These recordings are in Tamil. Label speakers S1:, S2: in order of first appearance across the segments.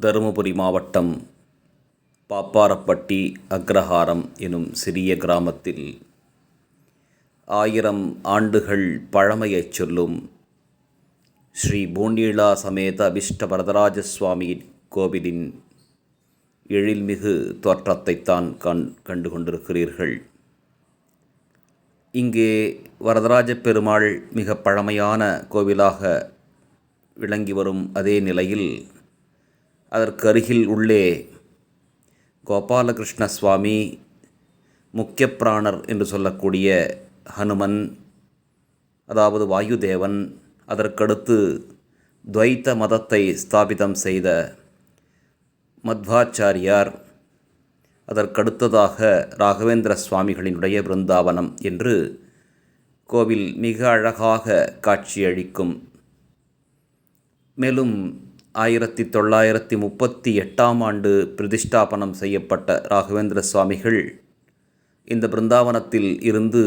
S1: தருமபுரி மாவட்டம் பாப்பாரப்பட்டி அக்ரஹாரம் எனும் சிறிய கிராமத்தில் ஆயிரம் ஆண்டுகள் பழமையைச் சொல்லும் ஸ்ரீ பூண்டீலா சமேத அபிஷ்ட வரதராஜ சுவாமி கோவிலின் எழில்மிகு தோற்றத்தைத்தான் கண் கண்டு கொண்டிருக்கிறீர்கள் இங்கே வரதராஜ பெருமாள் மிக பழமையான கோவிலாக விளங்கி வரும் அதே நிலையில் அதற்கு அருகில் உள்ளே கோபாலகிருஷ்ண சுவாமி முக்கிய பிராணர் என்று சொல்லக்கூடிய ஹனுமன் அதாவது வாயுதேவன் அதற்கடுத்து துவைத்த மதத்தை ஸ்தாபிதம் செய்த மத்வாச்சாரியார் அதற்கடுத்ததாக ராகவேந்திர சுவாமிகளினுடைய பிருந்தாவனம் என்று கோவில் மிக அழகாக காட்சியளிக்கும். மேலும் ஆயிரத்தி தொள்ளாயிரத்தி முப்பத்தி எட்டாம் ஆண்டு பிரதிஷ்டாபனம் செய்யப்பட்ட ராகவேந்திர சுவாமிகள் இந்த பிருந்தாவனத்தில் இருந்து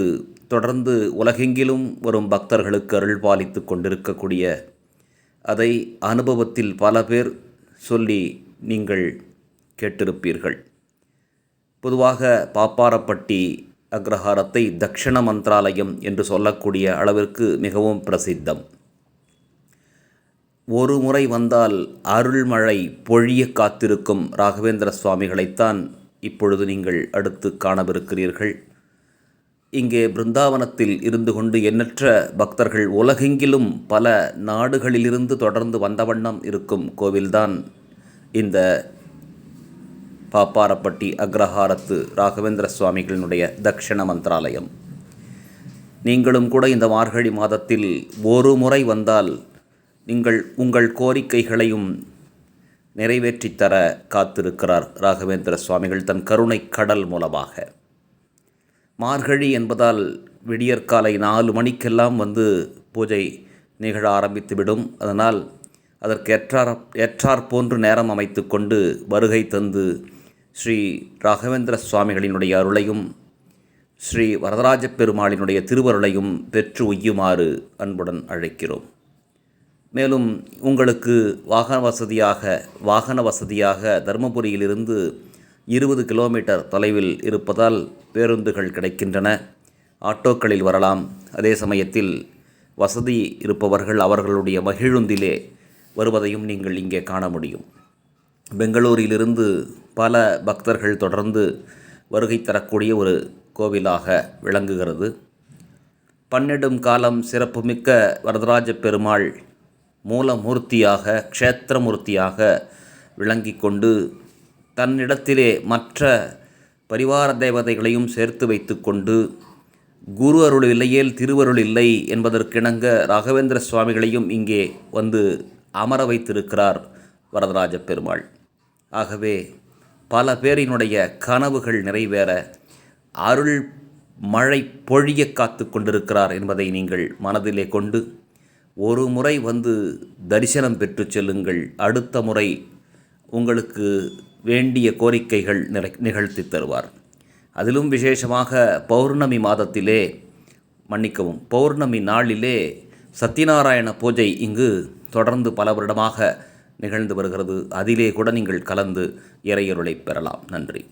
S1: தொடர்ந்து உலகெங்கிலும் வரும் பக்தர்களுக்கு அருள் பாலித்து கொண்டிருக்கக்கூடிய அதை அனுபவத்தில் பல பேர் சொல்லி நீங்கள் கேட்டிருப்பீர்கள். பொதுவாக பாப்பாரப்பட்டி அக்ரஹாரத்தை தக்ஷண மந்திராலயம் என்று சொல்லக்கூடிய அளவிற்கு மிகவும் பிரசித்தம். ஒரு முறை வந்தால் அருள்மழை பொழிய காத்திருக்கும் ராகவேந்திர சுவாமிகளைத்தான் இப்பொழுது நீங்கள் அடுத்து காணவிருக்கிறீர்கள். இங்கே பிருந்தாவனத்தில் இருந்து கொண்டு எண்ணற்ற பக்தர்கள் உலகெங்கிலும் பல நாடுகளிலிருந்து தொடர்ந்து வந்த வண்ணம் இருக்கும் கோவில்தான் இந்த பாப்பாரப்பட்டி அக்ரஹாரத்து ராகவேந்திர சுவாமிகளினுடைய தக்ஷண மந்திராலயம். நீங்களும் கூட இந்த மார்கழி மாதத்தில் ஒரு முறை வந்தால் நீங்கள் உங்கள் கோரிக்கைகளையும் நிறைவேற்றித்தர காத்திருக்கிறார் ராகவேந்திர சுவாமிகள் தன் கருணை கடல் மூலமாக. மார்கழி என்பதால் விடியற்காலை நாலு மணிக்கெல்லாம் வந்து பூஜை நிகழ ஆரம்பித்துவிடும். அதனால் அதற்கு ஏற்றார் ஏற்றார் போன்று நேரம் அமைத்து கொண்டு வருகை தந்து ஸ்ரீ ராகவேந்திர சுவாமிகளினுடைய அருளையும் ஸ்ரீ வரதராஜ பெருமாளினுடைய திருவருளையும் பெற்று உய்யுமாறு அன்புடன் அழைக்கிறோம். மேலும் உங்களுக்கு வாகன வசதியாக வாகன வசதியாக தருமபுரியிலிருந்து இருபது கிலோமீட்டர் தொலைவில் இருப்பதால் பேருந்துகள் கிடைக்கின்றன. ஆட்டோக்களில் வரலாம். அதே சமயத்தில் வசதி இருப்பவர்கள் அவர்களுடைய மகிழுந்திலே வருவதையும் நீங்கள் இங்கே காண முடியும். பெங்களூரிலிருந்து பல பக்தர்கள் தொடர்ந்து வருகை தரக்கூடிய ஒரு கோவிலாக விளங்குகிறது. பன்னெடும் காலம் சிறப்புமிக்க வரதராஜ பெருமாள் மூலமூர்த்தியாக க்ஷேத்திரமூர்த்தியாக விளங்கி கொண்டு தன்னிடத்திலே மற்ற பரிவார தேவதைகளையும் சேர்த்து வைத்து கொண்டு குரு அருள் இல்லையேல் திருவருள் இல்லை என்பதற்கிணங்க ராகவேந்திர சுவாமிகளையும் இங்கே வந்து அமர வைத்திருக்கிறார் வரதராஜ பெருமாள். ஆகவே பல பேரினுடைய கனவுகள் நிறைவேற அருள் மழை பொழிய காத்து கொண்டிருக்கிறார் என்பதை நீங்கள் மனதிலே கொண்டு ஒரு முறை வந்து தரிசனம் பெற்று செல்லுங்கள். அடுத்த முறை உங்களுக்கு வேண்டிய கோரிக்கைகள் நிறை நிகழ்த்தி தருவார். அதிலும் விசேஷமாக பௌர்ணமி மாதத்திலே மன்னிக்கவும் பௌர்ணமி நாளிலே சத்யநாராயண பூஜை இங்கு தொடர்ந்து பல வருடமாக நிகழ்ந்து வருகிறது. அதிலே கூட நீங்கள் கலந்து இறையருளை பெறலாம். நன்றி.